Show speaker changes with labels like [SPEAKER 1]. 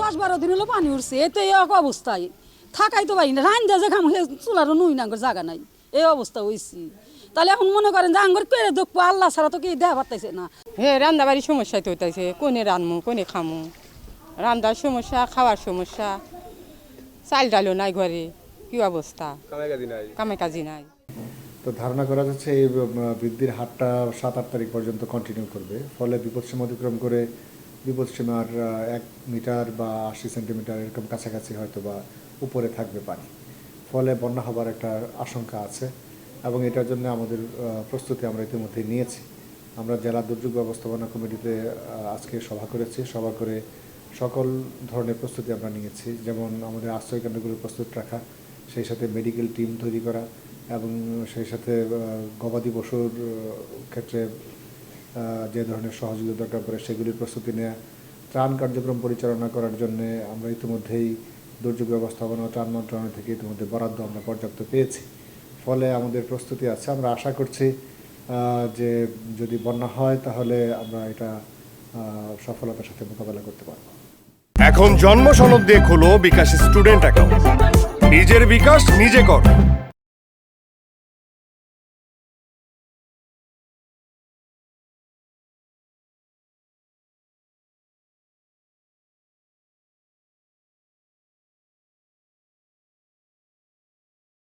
[SPEAKER 1] দশ বারো দিন হলো পানি উঠছে এতে এই এক অবস্থায়। থাকাই তো পারি না রান দিয়ে যে খাম চুলারও নুই না জায়গা নাই। এই অবস্থা হয়েছি তাহলে এখন মনে করেন যে আঙ্গর করে দেখব আল্লাহ ছাড়া তো কি দেওয়া পারতেছে না।
[SPEAKER 2] হে রান্দাবাড়ির সমস্যা তো হইতাছে কোনে রানমু কোনে খামু? রান্দার সমস্যা খাওয়ার সমস্যা চাল ডালও নাই ঘরে কি অবস্থা? কামে কাজি নাই।
[SPEAKER 3] তো ধারণা করা যাচ্ছে এই বৃদ্ধির হারটা সাত আট তারিখ পর্যন্ত কন্টিনিউ করবে ফলে বিপদসীমা অতিক্রম করে বিপদসীমার এক মিটার বা আশি সেন্টিমিটার এরকম কাছাকাছি হয়তো বা উপরে থাকবে পানি। ফলে বন্যা হবার একটা আশঙ্কা আছে এবং এটার জন্য আমাদের প্রস্তুতি আমরা ইতিমধ্যে নিয়েছি। আমরা জেলা দুর্যোগ ব্যবস্থাপনা কমিটিতে আজকে সভা করেছি। সভা করে সকল ধরনের প্রস্তুতি আমরা নিয়েছি। যেমন আমাদের আশ্রয় কেন্দ্রগুলো প্রস্তুত রাখা, সেই সাথে মেডিকেল টিম তৈরি করা এবং সেই সাথে গবাদি পশুর ক্ষেত্রে যে ধরনের সহযোগিতা দরকার পড়ে সেগুলির প্রস্তুতি নেওয়া ত্রাণ কার্যক্রম পরিচালনা করার জন্য আমরা ইতিমধ্যেই দুর্যোগ ব্যবস্থাপনা ত্রাণ মন্ত্রণালয় থেকে ইতিমধ্যে বরাদ্দ আমরা পর্যাপ্ত পেয়েছি। ফলে আমাদের প্রস্তুতি আছে। আমরা আশা করছি যে যদি বন্যা হয় তাহলে আমরা এটা সফলতার সাথে মোকাবেলা করতে পারব।
[SPEAKER 4] এখন জন্ম সনদ দিয়ে খোলো বিকাশ স্টুডেন্ট অ্যাকাউন্ট। নিজের বিকাশ নিজে কর।